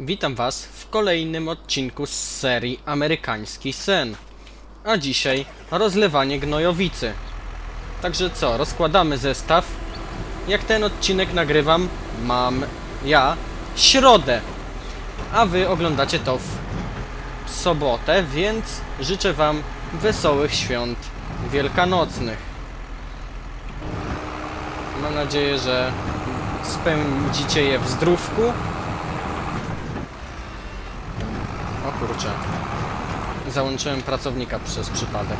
Witam Was w kolejnym odcinku z serii Amerykański Sen. A dzisiaj rozlewanie gnojowicy. Także co, rozkładamy zestaw. Jak ten odcinek nagrywam, mam ja środę. A Wy oglądacie to w sobotę, więc życzę Wam wesołych świąt wielkanocnych. Mam nadzieję, że spędzicie je w zdrówku. O kurczę. Załączyłem pracownika przez przypadek.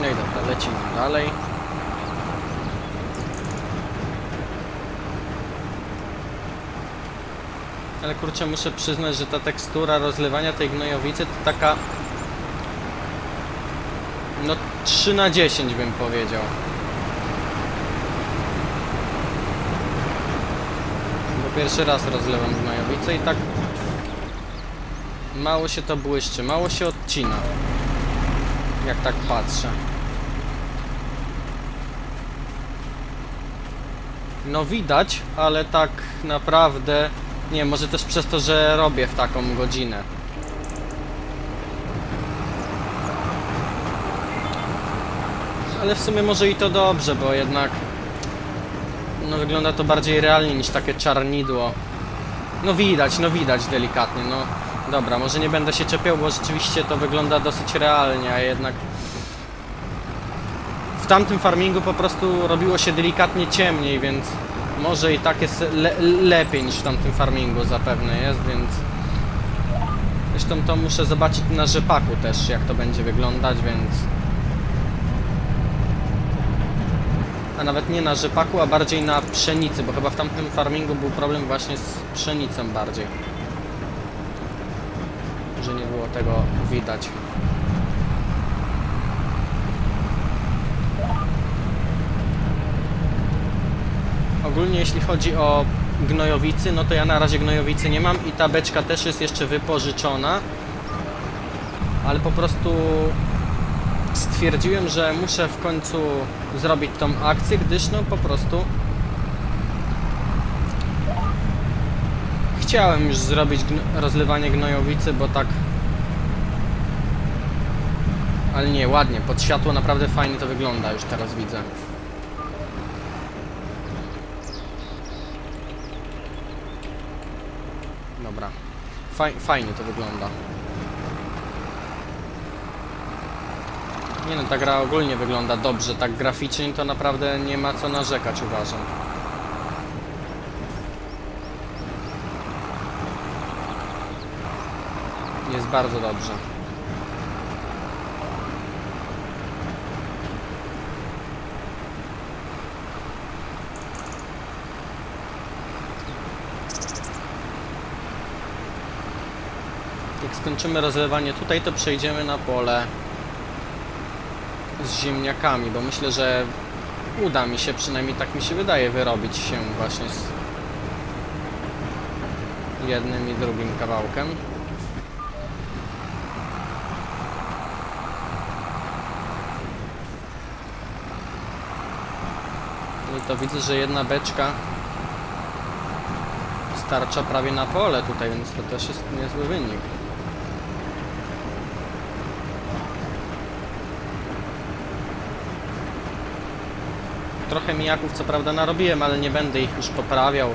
No i dobra, lecimy dalej. Ale kurczę, muszę przyznać, że ta tekstura rozlewania tej gnojowicy to taka... No 3 na 10 bym powiedział. Pierwszy raz rozlewam gnojowicę i tak mało się to błyszczy, mało się odcina. Jak tak patrzę. No widać, ale tak naprawdę nie, może też przez to, że robię w taką godzinę. Ale w sumie może i to dobrze, bo jednak no wygląda to bardziej realnie niż takie czarnidło. No widać, no widać delikatnie, no dobra, może nie będę się czepiał, bo rzeczywiście to wygląda dosyć realnie, a jednak w tamtym farmingu po prostu robiło się delikatnie ciemniej, więc może i tak jest le lepiej niż w tamtym farmingu zapewne jest, więc zresztą to muszę zobaczyć na rzepaku też, jak to będzie wyglądać, więc a nawet nie na rzepaku, a bardziej na pszenicy, bo chyba w tamtym farmingu był problem właśnie z pszenicą bardziej. Że nie było tego widać. Ogólnie jeśli chodzi o gnojowicy, no to ja na razie gnojowicy nie mam i ta beczka też jest jeszcze wypożyczona. Ale po prostu stwierdziłem, że muszę w końcu zrobić tą akcję, gdyż no po prostu chciałem już zrobić rozlewanie gnojowicy, bo tak ale nie, ładnie, pod światło naprawdę fajnie to wygląda, już teraz widzę. Dobra, Faj, fajnie to wygląda. Nie no, ta gra ogólnie wygląda dobrze, tak graficznie to naprawdę nie ma co narzekać, uważam. Jest bardzo dobrze. Jak skończymy rozlewanie tutaj, to przejdziemy na pole z ziemniakami, bo myślę, że uda mi się, przynajmniej tak mi się wydaje, wyrobić się właśnie z jednym i drugim kawałkiem. I to widzę, że jedna beczka starcza prawie na pole tutaj, więc to też jest niezły wynik. Trochę mijaków co prawda narobiłem, ale nie będę ich już poprawiał.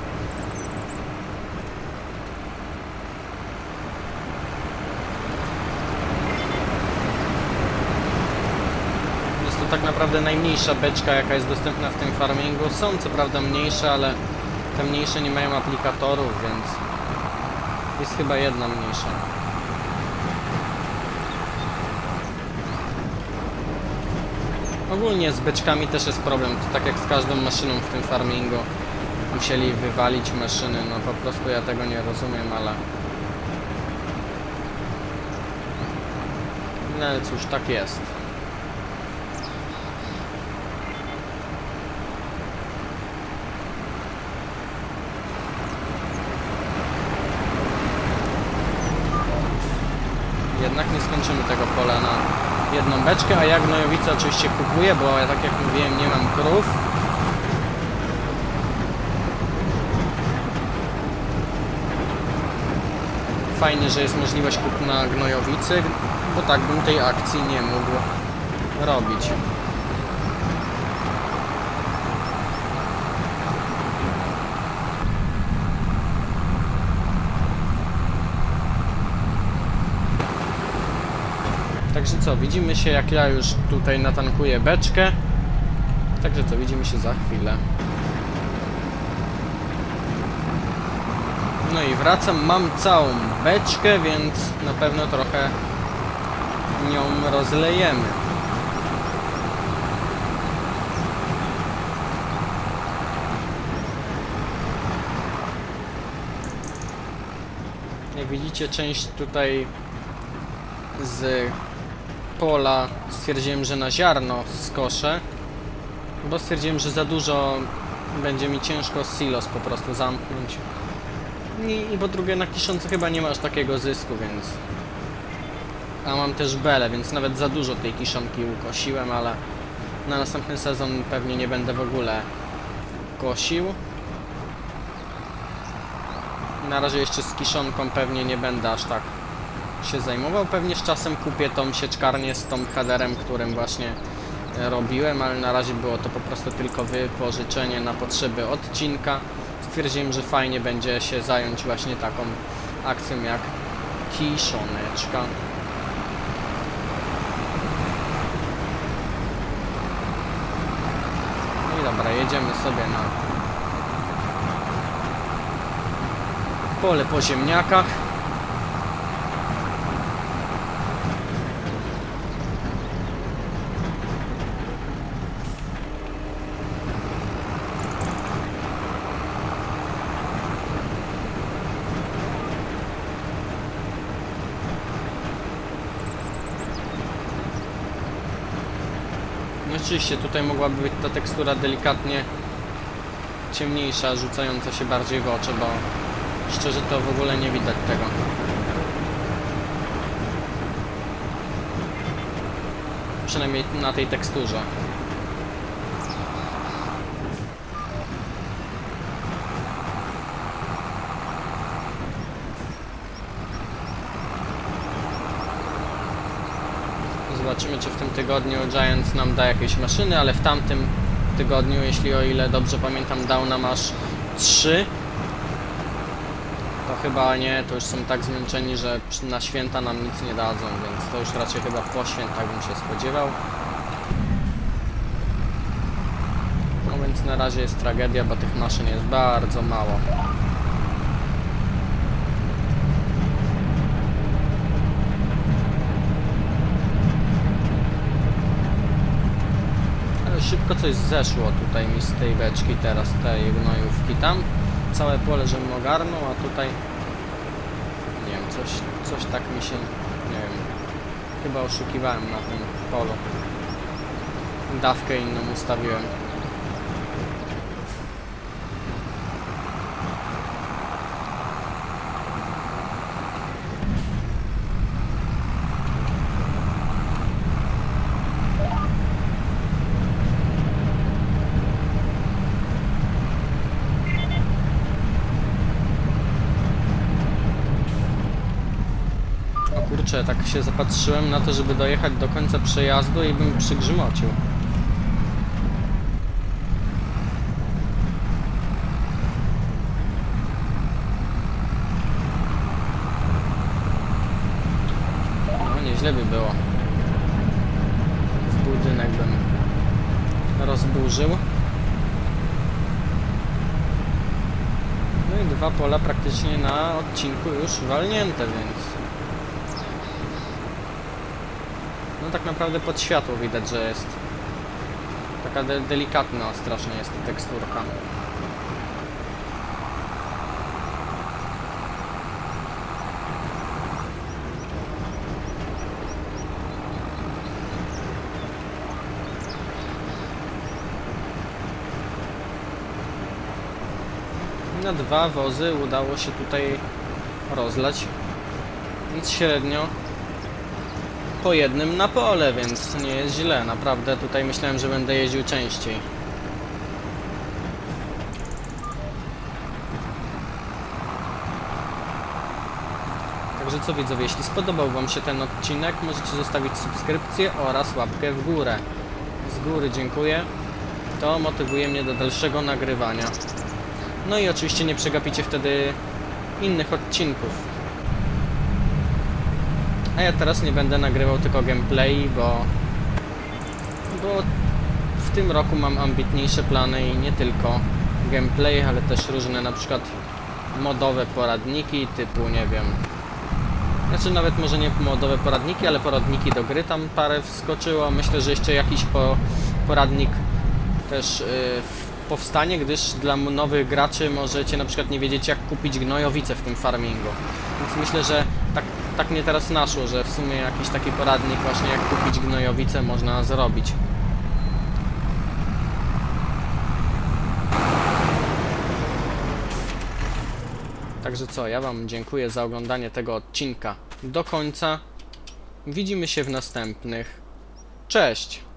Jest to tak naprawdę najmniejsza beczka jaka jest dostępna w tym farmingu. Są co prawda mniejsze, ale te mniejsze nie mają aplikatorów, więc jest chyba jedna mniejsza. Ogólnie z beczkami też jest problem, to tak jak z każdą maszyną w tym farmingu. Musieli wywalić maszyny, no po prostu ja tego nie rozumiem, ale... No ale cóż, tak jest. Jednak nie skończymy tego pola na jedną beczkę, a ja gnojowice oczywiście kupuję, bo tak jak mówiłem nie mam krów. Fajnie, że jest możliwość kupna gnojowicy, bo tak bym tej akcji nie mógł robić. Także co, widzimy się jak ja już tutaj natankuję beczkę. Także co, widzimy się za chwilę. No i wracam, mam całą beczkę, więc na pewno trochę nią rozlejemy. Jak widzicie, część tutaj z pola stwierdziłem, że na ziarno skoszę, bo stwierdziłem, że za dużo będzie mi ciężko silos po prostu zamknąć. I, I po drugie na kiszące chyba nie masz takiego zysku, więc... A mam też belę, więc nawet za dużo tej kiszonki ukosiłem, ale na następny sezon pewnie nie będę w ogóle kosił. Na razie jeszcze z kiszonką pewnie nie będę aż tak się zajmował. Pewnie z czasem kupię tą sieczkarnię z tą headerem, którym właśnie e, robiłem, ale na razie było to po prostu tylko wypożyczenie na potrzeby odcinka. Stwierdziłem, że fajnie będzie się zająć właśnie taką akcją jak kiszoneczka. No i dobra, jedziemy sobie na pole po ziemniakach. Oczywiście tutaj mogłaby być ta tekstura delikatnie ciemniejsza, rzucająca się bardziej w oczy, bo szczerze to w ogóle nie widać tego. Przynajmniej na tej teksturze. Zobaczymy, czy w tygodniu Giants nam da jakieś maszyny, ale w tamtym tygodniu, jeśli o ile dobrze pamiętam, dał nam aż 3. To chyba nie, to już są tak zmęczeni, że na święta nam nic nie dadzą, więc to już raczej chyba po świętach bym się spodziewał. No więc na razie jest tragedia, bo tych maszyn jest bardzo mało. Szybko coś zeszło tutaj mi z tej beczki teraz, tej gnojówki tam. Całe pole żebym ogarnął, a tutaj nie wiem, coś, coś tak mi się, nie wiem, chyba oszukiwałem na tym polu. Dawkę inną ustawiłem. O kurczę, tak się zapatrzyłem na to, żeby dojechać do końca przejazdu i bym przygrzmocił. No, nieźle by było. W budynek bym rozburzył. No i dwa pola praktycznie na odcinku już walnięte, więc... No tak naprawdę pod światło widać, że jest taka de delikatna strasznie jest ta teksturka. Na dwa wozy udało się tutaj rozlać. Więc średnio po jednym na pole, więc nie jest źle. Naprawdę tutaj myślałem, że będę jeździł częściej. Także co widzowie, jeśli spodobał Wam się ten odcinek, możecie zostawić subskrypcję oraz łapkę w górę. Z góry dziękuję. To motywuje mnie do dalszego nagrywania. No i oczywiście nie przegapicie wtedy innych odcinków. A ja teraz nie będę nagrywał tylko gameplay, bo, bo w tym roku mam ambitniejsze plany i nie tylko gameplay, ale też różne na przykład modowe poradniki typu, nie wiem, znaczy nawet może nie modowe poradniki, ale poradniki do gry tam parę wskoczyło. Myślę, że jeszcze jakiś po, poradnik też yy, powstanie, gdyż dla nowych graczy możecie na przykład nie wiedzieć jak kupić gnojowice w tym farmingu. Więc myślę, że tak, tak mnie teraz naszło, że w sumie jakiś taki poradnik właśnie jak kupić gnojowice można zrobić. Także co, ja Wam dziękuję za oglądanie tego odcinka do końca. Widzimy się w następnych. Cześć!